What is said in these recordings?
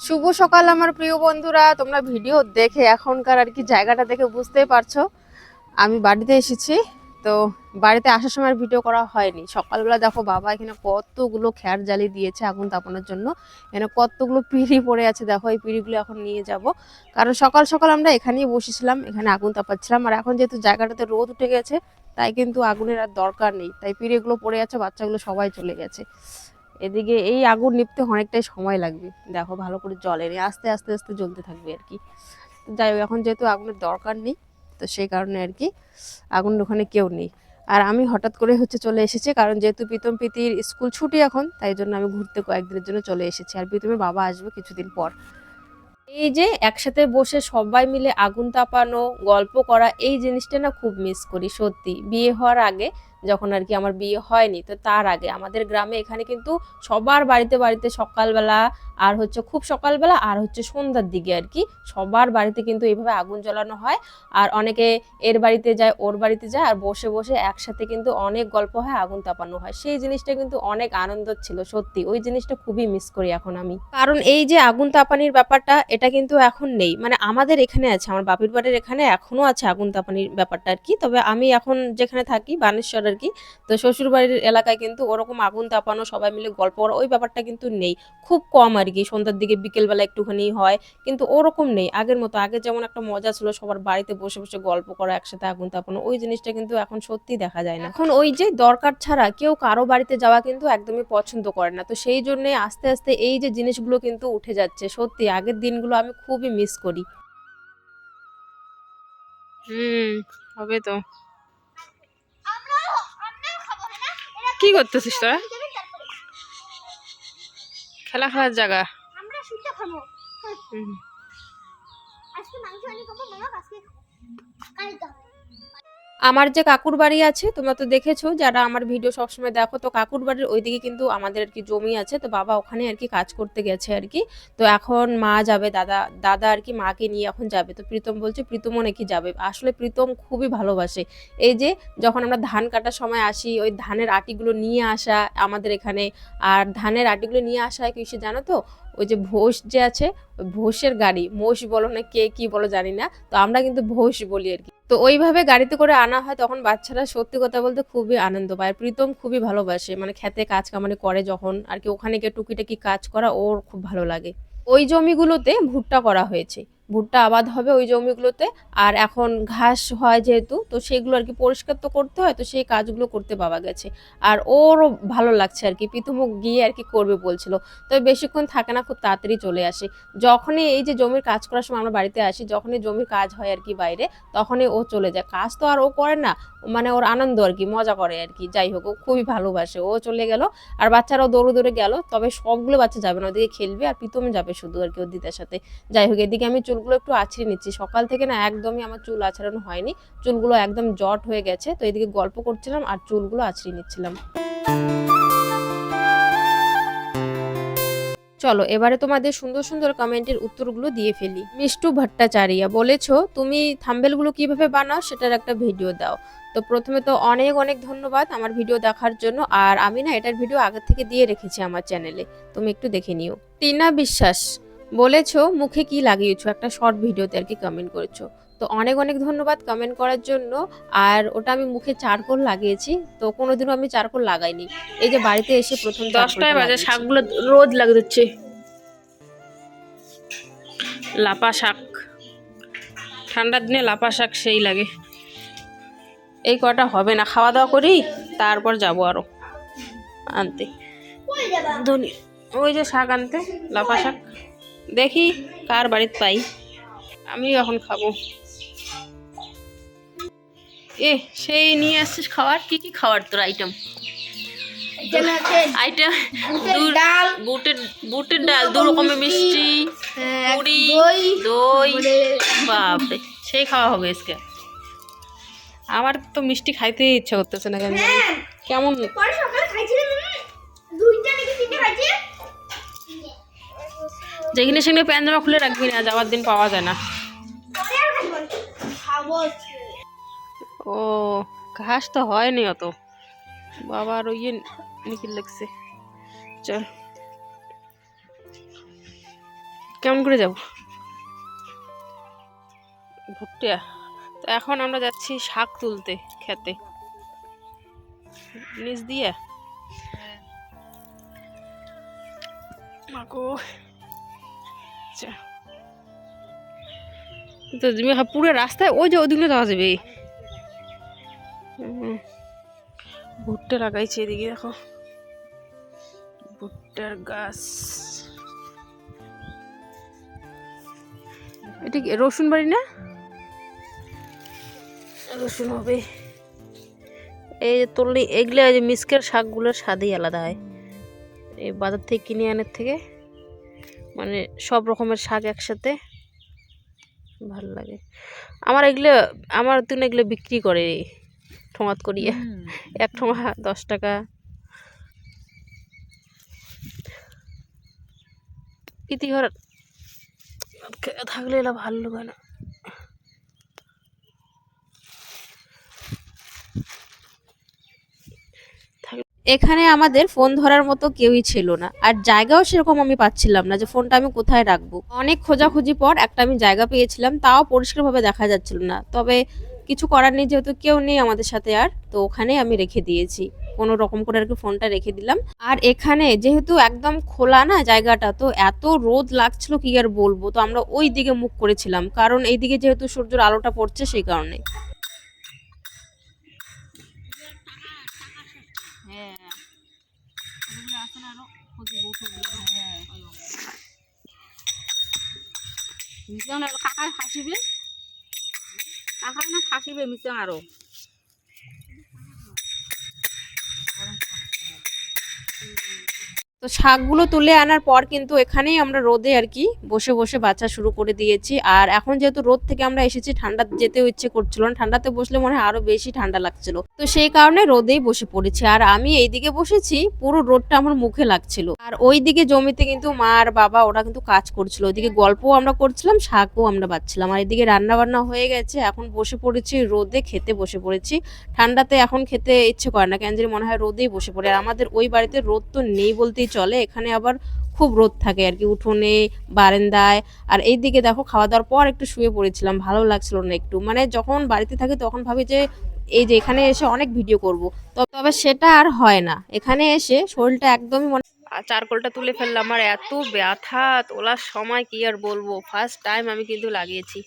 শুভ সকাল আমার প্রিয় বন্ধুরা, তোমরা ভিডিও দেখে এখনকার আর কি জায়গাটা দেখে বুঝতেই পারছ। আমি বাড়িতে এসেছি, তো বাড়িতে আসার সময় ভিডিও করা হয়নি। সকালবেলা দেখো বাবা এখানে কতগুলো খ্যার জ্বালিয়ে দিয়েছে আগুন তাপানোর জন্য। এখানে কতগুলো পিঁড়ি পড়ে আছে, দেখো এই পিঁড়িগুলো এখন নিয়ে যাব। কারণ সকাল সকাল আমরা এখানেই বসেছিলাম, এখানে আগুন তাপাচ্ছিলাম। আর এখন যেহেতু জায়গাটাতে রোদ উঠে গেছে, তাই কিন্তু আগুনের আর দরকার নেই। তাই পিঁড়িগুলো পড়ে আছে, বাচ্চাগুলো সবাই চলে গেছে। এদিকে এই আগুন নিপতে অনেকটাই সময় লাগবে। দেখো, ভালো করে জ্বলেনি আস্তে আস্তে আস্তে জ্বলতে থাকবে আর কি। যাই হোক, এখন যেহেতু আগুনের দরকার নেই, তো সেই কারণে আর কি আগুন ওখানে কেউ নেই। আর আমি হঠাৎ করে হচ্ছে চলে এসেছি, কারণ যেহেতু প্রীতম প্রীতির স্কুল ছুটি এখন, তাই জন্য আমি ঘুরতে কয়েকদিনের জন্য চলে এসেছি। আর প্রীতমের বাবা আসবে কিছুদিন পর। এই যে একসাথে বসে সবাই মিলে আগুন তাপানো, গল্প করা, এই জিনিসটা না খুব মিস করি, সত্যি। বিয়ে হওয়ার আগে যখন আর কি আমার বিয়ে হয়নি, তো তার আগে। আমাদের গ্রামে এখানে কিন্তু সবার বাড়িতে বাড়িতে সকালবেলা আর হচ্ছে খুব সকালবেলা আর হচ্ছে সন্ধ্যার দিকে আর কি সবার বাড়িতে কিন্তু এইভাবে আগুন জ্বালানো হয়। আর অনেকে এর বাড়িতে যায়, ওর বাড়িতে যায় আর বসে বসে একসাথে কিন্তু অনেক গল্প হয়, আগুন তাপানো হয়। সেই জিনিসটা কিন্তু অনেক আনন্দ ছিল, সত্যি। ওই জিনিসটা খুবই মিস করি এখন আমি। কারণ এই যে আগুন তাপানির ব্যাপারটা, এটা কিন্তু এখন নেই। মানে আমাদের এখানে আছে, আমার বাপির বাড়ির এখানে এখনও আছে আগুন তাপানির ব্যাপারটা আর কি। তবে আমি এখন যেখানে থাকি, বানেশ্বর আর কি তো শ্বশুরবাড়ির এলাকায় কিন্তু ওরকম আগুন তাপানো সবাই মিলে গল্প করা ওই ব্যাপারটা কিন্তু নেই। খুব কম আর কি সন্ধ্যার দিকে বিকেলবেলা একটুখানি হয় কিন্তু ওরকম নেই। আগের মতো আগে যেমন একটা মজা ছিল সবার বাড়িতে বসে বসে গল্প করা একসাথে আগুন তাপানো ওই জিনিসটা কিন্তু এখন সত্যি দেখা যায় না। এখন ওই যে দরকার ছাড়া কেউ কারও বাড়িতে যাওয়া কিন্তু একদমই পছন্দ করে না। তো সেই জন্যে আস্তে আস্তে এই যে জিনিসগুলো কিন্তু উঠে যাচ্ছে সত্যি আগের দিনগুলো আমি খুবই মিস করি। হুম হবে তো। কি করতেছিস তোরা? খেলা খেলার জায়গা। আমরা শুতে খাব। আজকে মাংস আনি খাব মামা আমার যে কাকুর বাড়ি আছে, তোমরা তো দেখেছ, যারা আমার ভিডিও সবসময় দেখো, তো কাকুর বাড়ির ওইদিকে কিন্তু আমাদের আর কি জমি আছে, তো বাবা ওখানে আর কি কাজ করতে গেছে আর কি। তো এখন মা যাবে, দাদা দাদা আর কি মাকে নিয়ে এখন যাবে। তো প্রীতম বলছে প্রীতমও নাকি যাবে। আসলে প্রীতম খুবই ভালোবাসে। এই যে যখন আমরা ধান কাটার সময় আসি, ওই ধানের আটিগুলো নিয়ে আসা আমাদের এখানে। আর ধানের আটিগুলো নিয়ে আসা কি সে জানো তো? ওই যে ভোষ যে আছে ভোষের গাড়ি। মোষ বলো না কে কি বলো জানি না। তো আমরা কিন্তু ভোষ বলি আর কি। তো ওইভাবে গাড়িতে করে আনা হয়, তখন বাচ্চারা সত্যি কথা বলতে খুবই আনন্দ পায়। প্রীতম খুবই ভালোবাসে মানে খেতে কাজ কামানি করে যখন। আর কি ওখানে গিয়ে টুকিটাকি কাজ করা, ওর খুব ভালো লাগে। ওই জমিগুলোতে ভুট্টা করা হয়েছে। ভুট্টা আবাদ হবে ওই জমিগুলোতে। আর এখন ঘাস হয় যেহেতু, তো সেগুলো আর কি পরিষ্কার তো করতে হয়, তো সেই কাজগুলো করতে পাওয়া গেছে। আর ওরও ভালো লাগছে আর কি, পিতুমুখ গিয়ে আর কি করবে বলছিল। তবে বেশিক্ষণ থাকে না, খুব তাড়াতাড়ি চলে আসে। যখনই এই যে জমির কাজ করার সময় আমরা বাড়িতে আসি, যখনই জমির কাজ হয় আর কি বাইরে, তখনই ও চলে যায়। কাজ তো আর ও করে না মানে ওর আনন্দ আর কি, মজা করে আর কি। যাই হোক, ও খুবই ভালোবাসে। ও চলে গেল, আর বাচ্চারাও দৌড়ে দৌড়ে গেল, তবে সবগুলো বাচ্চা যাবে না। ওদিকে খেলবে আর প্রীতম যাবে শুধু আর কি ওর দিদার সাথে। যাই হোক, এদিকে আমি চুলগুলো একটু আছড়ে নিচ্ছি। সকাল থেকে না একদমই আমার চুল আছড়ানো হয়নি। চুলগুলো একদম জট হয়ে গেছে। তো এদিকে গল্প করছিলাম আর চুলগুলো আছড়ে নিচ্ছিলাম। চলো, এবারে তোমাদের সুন্দর সুন্দর কমেন্টের উত্তরগুলো দিয়ে ফেলি। মিষ্টু ভট্টাচারিয়া বলেছ, তুমি থাম্বেলগুলো কীভাবে বানাও সেটার একটা ভিডিও দাও। তো প্রথমে তো অনেক অনেক ধন্যবাদ আমার ভিডিও দেখার জন্য, আর আমি না এটার ভিডিও আগে থেকে দিয়ে রেখেছি আমার চ্যানেলে। তুমি একটু দেখে নিও। টিনা বিশ্বাস বলেছ, মুখে কি লাগিয়েছো? একটা শর্ট ভিডিওতে আর কি কমেন্ট করেছ। তো অনেক অনেক ধন্যবাদ কমেন্ট করার জন্য। আর ওটা আমি মুখে চারকোল লাগিয়েছি তো কোনোদিনও আমি চারকোল লাগাইনি। এই যে বাড়িতে এসে প্রথম দশটায় বাজে শাকগুলো রোদ লাগে দিচ্ছে। লাপা শাক। ঠান্ডার দিনে লাপা শাক সেই লাগে। এই কটা হবে না খাওয়া দাওয়া করি তারপর যাব আরও। আনতে। ধনি ওই যে শাক আনতে লাপা শাক। দেখি কার বাড়িতে পাই। আমি এখন খাব। এ সেই নিয়ে আসছিস খাবার? কি কি খাবার তোর আইটেম আইটেম ডাল বুটের বুটের ডাল দু রকমের মিষ্টি হ্যাঁ, পুরি দই দই। বাপরে সেই খাওয়া হবে আজকে। আমার তো মিষ্টি খাইতে ইচ্ছা করতেছে না কেন হ্যাঁ, কেমন? যেখানে সেখানে প্যান জামা খুলে রাখবি না যাওয়ার দিন পাওয়া যায় না। ও, ঘাস তো হয়নি অত। বাবা আর ওই নিখিল লাগছে। চল। কেমন করে যাব? ভুট্টা? তো এখন আমরা যাচ্ছি শাক তুলতে খেতে। নিচ দিয়ে? আচ্ছা তো তুমি পুরো রাস্তায় ওই যে ওদিকে যাওয়া যাবে। ভুট্টা লাগাইছে এদিকে দেখো। ভুট্টার গাছ। এটা কি রসুন বাড়ি না? রসুন হবে। এই যে তুলনি এগুলো যে মিসকের শাকগুলোর স্বাদই আলাদা হয়। এই বাজার থেকে কিনে আনার থেকে মানে সব রকমের শাক একসাথে ভালো লাগে। আমার এগুলো, আমার তুন এগুলো বিক্রি করে। ঠোঙাত করিয়ে। এক ঠোঙা দশ টাকা। ইতি ঘর থাকলে এলা ভালো লাগে না। এখানে আমাদের ফোন ধরার মতো কেউই ছিল না। আর জায়গাও সেরকম আমি পাচ্ছিলাম না যে ফোনটা আমি কোথায় রাখব। অনেক খোঁজাখুঁজি পর একটা আমি জায়গা পেয়েছিলাম তাও পরিষ্কারভাবে দেখা যাচ্ছিল না। তবে কিছু করার নেই, যেহেতু কেউ নেই আমাদের সাথে আর। তো ওখানে আমি রেখে দিয়েছি। কোনো রকম করে আর কি ফোনটা রেখে দিলাম। আর এখানে যেহেতু একদম খোলা না জায়গাটা, তো এত রোদ লাগছিল কি আর বলব? তো আমরা ওই দিকে মুখ করেছিলাম। কারণ এইদিকে যেহেতু সূর্যের আলোটা পড়ছে সেই কারণে। মিশ্রণ কাকাই কাকাই না ফাঁসিবে মিশ্রণ আরও। তো শাকগুলো তুলে আনার পর কিন্তু এখানেই আমরা রোদে আর কি বসে বসে বাছা শুরু করে দিয়েছি। আর এখন যেহেতু রোদ থেকে আমরা এসেছি, ঠান্ডা যেতেও ইচ্ছে করছিল না। ঠান্ডাতে বসলে মনে হয় আরও বেশি ঠান্ডা লাগছিল। তো সেই কারণে রোদেই বসে পড়েছি। আর আমি এইদিকে বসেছি, পুরো রোদটা আমার মুখে লাগছিল। আর ওইদিকে জমিতে কিন্তু মা আর বাবা, ওরা কিন্তু কাজ করছিল। ওইদিকে গল্পও আমরা করছিলাম, শাকও আমরা বাচ্ছিলাম। আর এদিকে রান্না বান্না হয়ে গেছে। এখন বসে পড়েছি রোদে, খেতে বসে পড়েছি। ঠান্ডাতে এখন খেতে ইচ্ছে করে না। কেন মনে হয় রোদেই বসে পড়ে। আর আমাদের ওই বাড়িতে রোদ তো নেই বলতেই চলে, এখানে আবার খুব রোদ থাকে আর কি, উঠোনে, বারান্দায়। আর এই দিকে দেখো খাওয়া দাওয়ার পর একটু শুয়ে পড়েছিলাম, ভালো লাগছিল না একটু। মানে যখন বাড়িতে থাকি তখন ভাবি যে, এই যে এখানে এসে অনেক ভিডিও করব। তবে সেটা আর হয় না। এখানে এসে শরীরটা একদমই মনে আর চারকোলটা তুলে ফেললাম। আমার এত ব্যথা, তোলার সময় কি আর বলব? ফার্স্ট টাইম আমি কিন্তু লাগিয়েছি।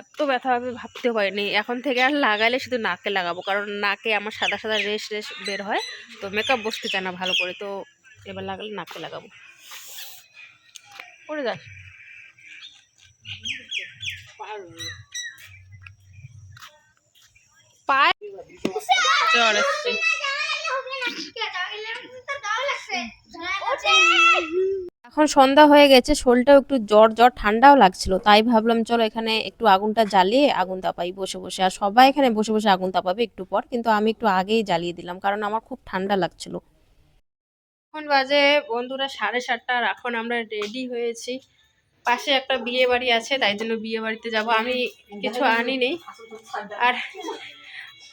এত ব্যথা আমি ভাবতে পারিনি এখন থেকে আর লাগাইলে শুধু নাকে লাগাবো। কারণ নাকে আমার সাদা সাদা রেশ রেশ বের হয়। তো মেকআপ বসতে চায় না ভালো করে। তো এবার লাগালে নাকে লাগাবো। পড়ে যাস পায়ে জ্বর এসছে এখন সন্ধ্যা হয়ে গেছে শরীরটাও একটু জ্বর জ্বর ঠান্ডাও লাগছিল তাই ভাবলাম চলো এখানে একটু আগুনটা জ্বালিয়ে আগুন তাপাই বসে বসে। আর সবাই এখানে বসে বসে আগুন তাপাবে একটু পর কিন্তু আমি একটু আগেই জ্বালিয়ে দিলাম কারণ আমার খুব ঠান্ডা লাগছিল। এখন বাজে বন্ধুরা সাড়ে সাতটা আর এখন আমরা রেডি হয়েছি। পাশে একটা বিয়ে বাড়ি আছে, তাই জন্য বিয়ে বাড়িতে যাব। আমি কিছু আনি নেই আর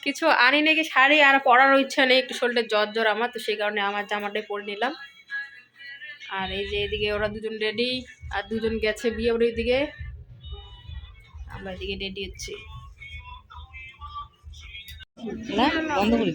কিছু আনি নাকি শাড়ি, আর পরারও ইচ্ছা নেই, একটু শরীরটা জ্বর জ্বর আমার, তো সেই কারণে আমার জামাটাই পরে নিলাম। আর এই যে এদিকে ওরা দুজন রেডি আর দুজন গেছে বিয়ে বাড়ির দিকে। আমরা এদিকে রেডি হচ্ছি। বন্ধ করি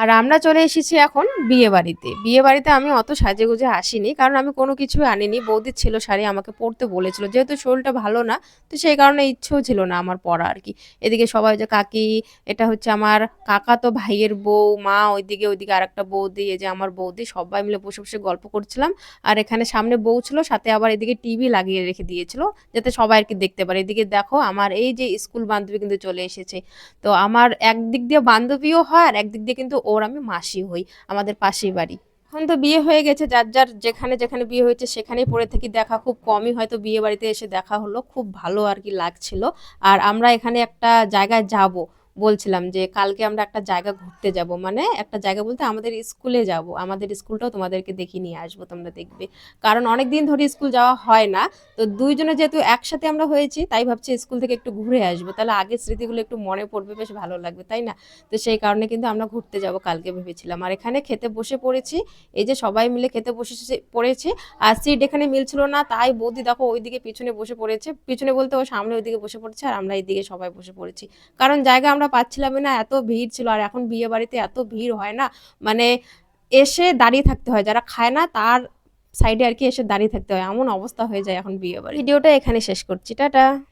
আর আমরা চলে এসেছি এখন বিয়ে বাড়িতে বিয়ে বাড়িতে আমি অত সাজে গুজে আসিনি, কারণ আমি কোনো কিছু আনিনি। বৌদির ছিল শাড়ি, আমাকে পরতে বলেছিল। যেহেতু শরীরটা ভালো না, তো সেই কারণে ইচ্ছেও ছিল না আমার পরা আর কি। এদিকে সবাই যে, কাকি, এটা হচ্ছে আমার কাকা তো ভাইয়ের বউ, মা, ওইদিকে ওইদিকে আর একটা বৌদি। এই যে আমার বৌদি, সবাই মিলে বসে বসে গল্প করছিলাম। আর এখানে সামনে বউ ছিল, সাথে আবার এদিকে টিভি লাগিয়ে রেখে দিয়েছিল, যাতে সবাই আর কি দেখতে পারে। এদিকে দেখো, আমার এই যে স্কুল বান্ধবী কিন্তু চলে এসেছে। তো আমার একদিক দিয়ে বান্ধবীও হয়, আর একদিক দিয়ে কিন্তু ওর আমি মাসি হই, আমাদের পাশেই বাড়ি। এখন তো বিয়ে হয়ে গেছে, যার যার যেখানে যেখানে বিয়ে হয়েছে সেখানেই পড়ে থাকি, দেখা খুব কমই হয়তো বিয়ে বাড়িতে এসে দেখা হলো, খুব ভালো আর কি লাগছিল। আর আমরা এখানে একটা জায়গায় যাব বলছিলাম যে কালকে আমরা একটা জায়গা ঘুরতে যাব। মানে একটা জায়গা বলতে আমাদের স্কুলে যাব। আমাদের স্কুলটাও তোমাদেরকে দেখিয়ে নিয়ে আসব, তোমরা দেখবে। কারণ অনেক দিন ধরে স্কুল যাওয়া হয় না। তো দুইজনে যেহেতু একসাথে আমরা হয়েছি, তাই ভাবছি স্কুল থেকে একটু ঘুরে আসব। তাহলে আগের স্মৃতিগুলো একটু মনে পড়বে, বেশ ভালো লাগবে, তাই না? তো সেই কারণে কিন্তু আমরা ঘুরতে যাব কালকে ভেবেছিলাম। আর এখানে খেতে বসে পড়েছি। এই যে সবাই মিলে খেতে বসে পড়েছি। আর সিট এখানে মিলছিল না, তাই বৌদি দেখো ওইদিকে পিছনে বসে পড়েছে। পিছনে বলতে ও সামনে ওইদিকে বসে পড়েছে, আর আমরা এইদিকে সবাই বসে পড়েছি। কারণ জায়গা আমরা পাচ্ছিলাম না, এত ভিড় ছিল। আর এখন বিয়ে বাড়িতে এত ভিড় হয় না মানে এসে দাঁড়িয়ে থাকতে হয়। যারা খায় না, তার সাইডে আর কি এসে দাঁড়িয়ে থাকতে হয়। এমন অবস্থা হয়ে যায় এখন বিয়ে বাড়ি। ভিডিওটা এখানে শেষ করছি। টাটা।